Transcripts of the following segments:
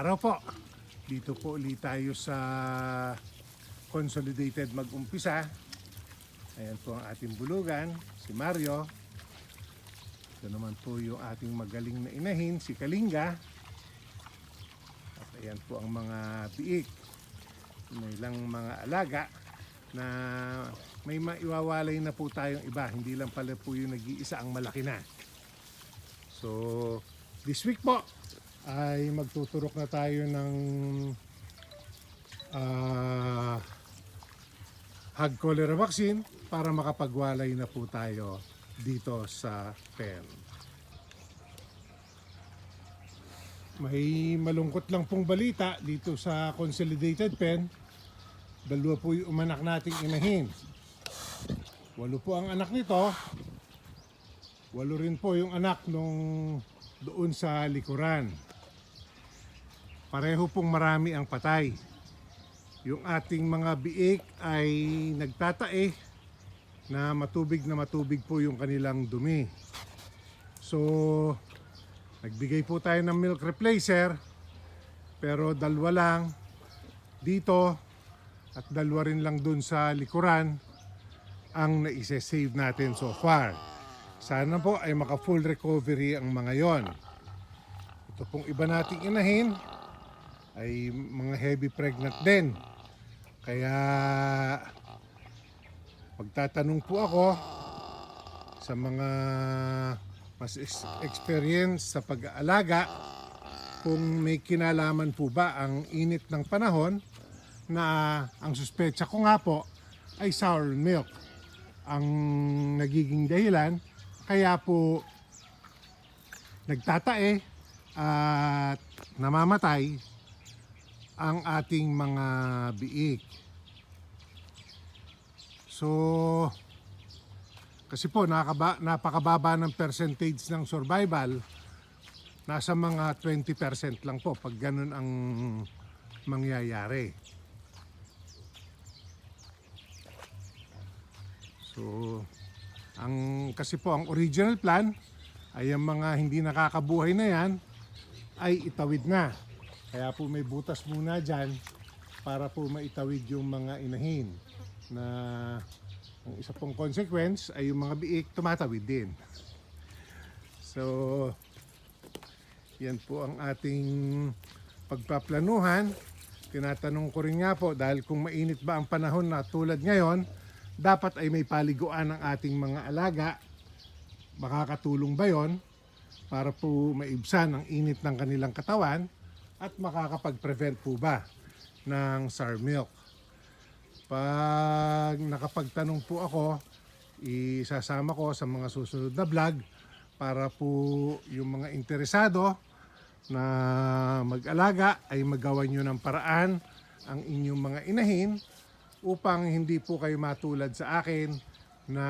araw po. Dito po ulit tayo sa Consolidated mag-umpisa. Ayan po ang ating bulugan, si Mario. Ito naman po yung ating magaling na inahin, si Kalinga. At ayan po ang mga biik. May ilang mga alaga na may maiwawalay na po tayong iba. Hindi lang pala po yung nag-iisa ang malaki na. So, this week po ay magtuturok na tayo ng ah hog cholera vaccine para makapagwalay na po tayo dito sa pen. May malungkot lang pong balita dito sa Consolidated Pen. Dalawa po yung umanak nating inahin. Walo po ang anak nito. Walo rin po yung anak nung doon sa likuran. Pareho pong marami ang patay. Yung ating mga biik ay nagtatae na matubig na matubig po yung kanilang dumi. So, nagbigay po tayo ng milk replacer pero dalawa lang dito at dalawa rin lang dun sa likuran ang naise-save natin so far. Sana po ay maka full recovery ang mga yon. Ito pong iba nating inahin ay mga heavy pregnant din. Kaya magtatanong po ako sa mga mas ex- experience sa pag-aalaga kung may kinalaman po ba ang init ng panahon na ang suspecha ko nga po ay sour milk ang nagiging dahilan kaya po nagtatae at namamatay ang ating mga biik. So, kasi po nakaba, napakababa ng percentage ng survival. Nasa mga 20% lang po pag ganun ang mangyayari. So, ang kasi po ang original plan ay ang mga hindi nakakabuhay na yan ay itawid na. Kaya po may butas muna dyan para po maitawid yung mga inahin na ang isa pong consequence ay yung mga biik tumatawid din. So, yan po ang ating pagpaplanuhan. Tinatanong ko rin nga po dahil kung mainit ba ang panahon na tulad ngayon, dapat ay may paliguan ng ating mga alaga. Makakatulong ba yon para po maibsan ang init ng kanilang katawan at makakapag-prevent po ba ng sour milk. Pag nakapagtanong po ako, isasama ko sa mga susunod na vlog para po yung mga interesado na mag-alaga ay magawa nyo ng paraan ang inyong mga inahin upang hindi po kayo matulad sa akin na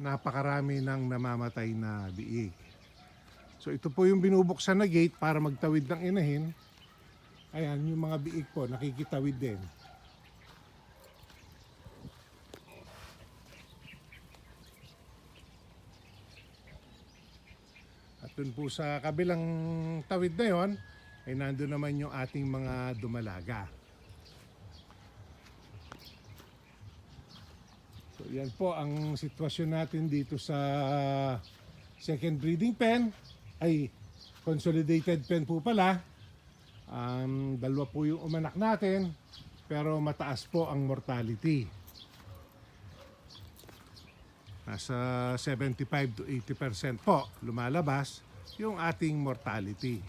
napakarami ng namamatay na biig. So ito po yung binubuksan na gate para magtawid ng inahin. Ayan, yung mga biig po, nakikitawid din. At dun po sa kabilang tawid na yon, ay nandun naman yung ating mga dumalaga. So yan po ang sitwasyon natin dito sa second breeding pen. Ay, consolidated pen po pala. Um, dalawa po yung umanak natin, pero mataas po ang mortality. Nasa 75 to 80% po lumalabas yung ating mortality.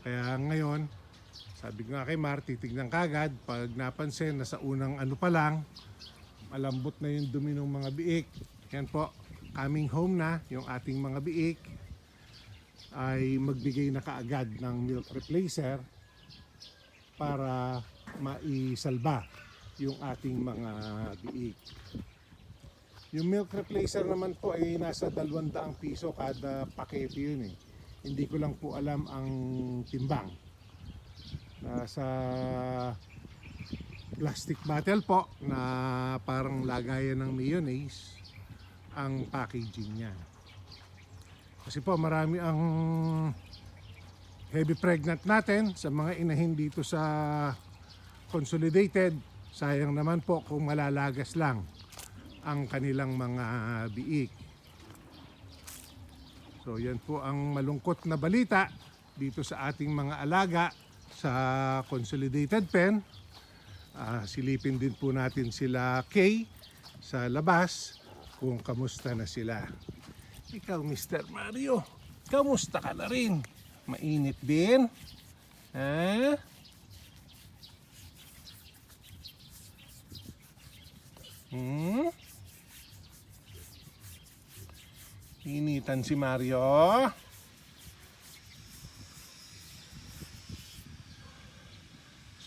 Kaya ngayon, sabi ko nga kay Mar, titignan kagad pag napansin na sa unang ano pa lang, malambot na yung dumi ng mga biik. Yan po, coming home na yung ating mga biik ay magbigay na kaagad ng milk replacer para maisalba yung ating mga biik. Yung milk replacer naman po ay nasa 200 piso kada pakete yun eh. Hindi ko lang po alam ang timbang. Nasa plastic bottle po na parang lagayan ng mayonnaise ang packaging niya. Kasi po marami ang heavy pregnant natin sa mga inahin dito sa consolidated. Sayang naman po kung malalagas lang ang kanilang mga biik. So yan po ang malungkot na balita dito sa ating mga alaga sa consolidated pen. Ah, silipin din po natin sila Kay sa labas kung kamusta na sila. Ikaw, Mr. Mario, kamusta ka na rin? Mainit din? Ha? Hmm? Initan si Mario.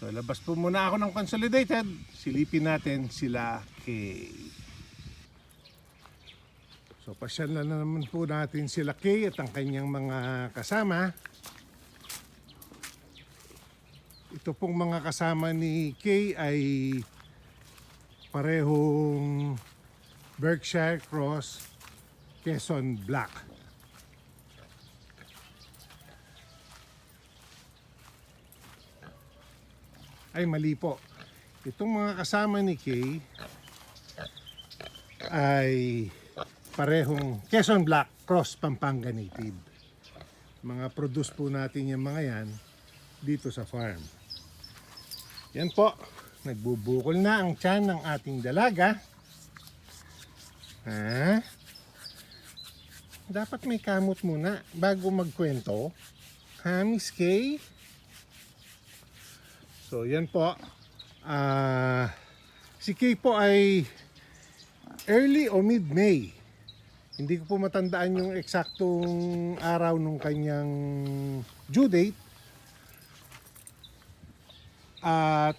So labas po muna ako ng consolidated. Silipin natin sila kay. So pasyal na naman po natin sila Kay at ang kanyang mga kasama. Ito pong mga kasama ni Kay ay parehong Berkshire Cross Quezon Black. Ay mali po. Itong mga kasama ni Kay ay parehong Quezon Black Cross Pampanga Native. Mga produce po natin yung mga yan dito sa farm. Yan po, nagbubukol na ang tiyan ng ating dalaga. Ha? Dapat may kamot muna bago magkwento. Ha, Miss Kay? So, yan po. Ah, si Kay po ay early o mid-May. Hindi ko po matandaan yung eksaktong araw nung kanyang due date. At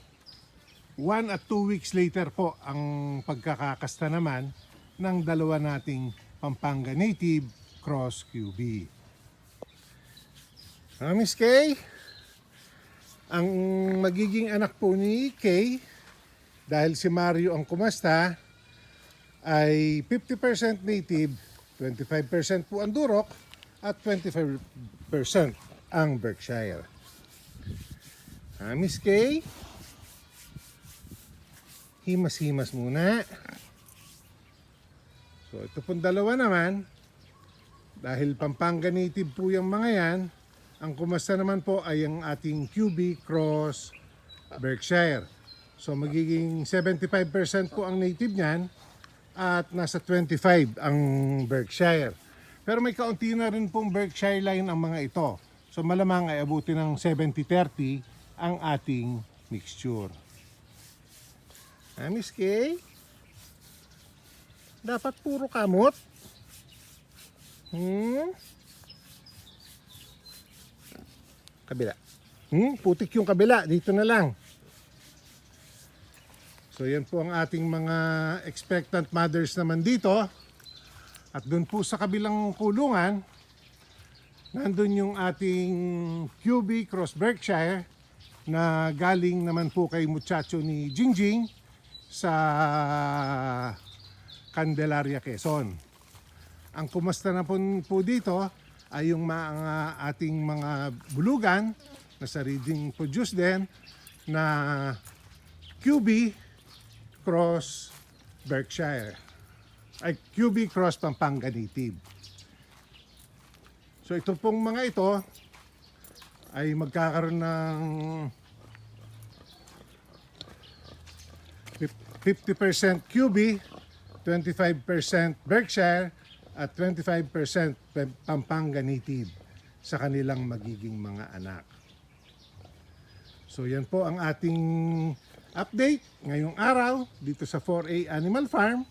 one at two weeks later po ang pagkakakasta naman ng dalawa nating Pampanga Native Cross QB. Ah, Miss Kay, ang magiging anak po ni Kay, dahil si Mario ang kumasta, ay 50% native, 25% po ang Durok, at 25% ang Berkshire. Ah, Miss Kay, himas-himas muna. So, ito pong dalawa naman, dahil Pampanga native po yung mga yan, ang kumasta naman po ay ang ating QB Cross Berkshire. So magiging 75% po ang native niyan at nasa 25 ang Berkshire. Pero may kaunti na rin pong Berkshire line ang mga ito. So malamang ay abuti ng 70-30 ang ating mixture. Ah, Miss Kay? Dapat puro kamot? Hmm? Kabila. Hmm, putik yung kabila. Dito na lang. So yan po ang ating mga expectant mothers naman dito. At doon po sa kabilang kulungan, nandun yung ating QB Cross Berkshire na galing naman po kay muchacho ni Jingjing sa Candelaria, Quezon. Ang kumasta na po, po dito ay yung mga ating mga bulugan na sa reading produce din na QB Cross Berkshire ay QB Cross Pampanga Native. So ito pong mga ito ay magkakaroon ng 50% QB, 25% Berkshire, at 25% Pam- Pampanga Native sa kanilang magiging mga anak. So yan po ang ating update ngayong araw dito sa 4A Animal Farm.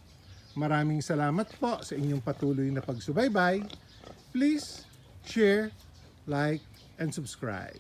Maraming salamat po sa inyong patuloy na pagsubaybay. Please share, like, and subscribe.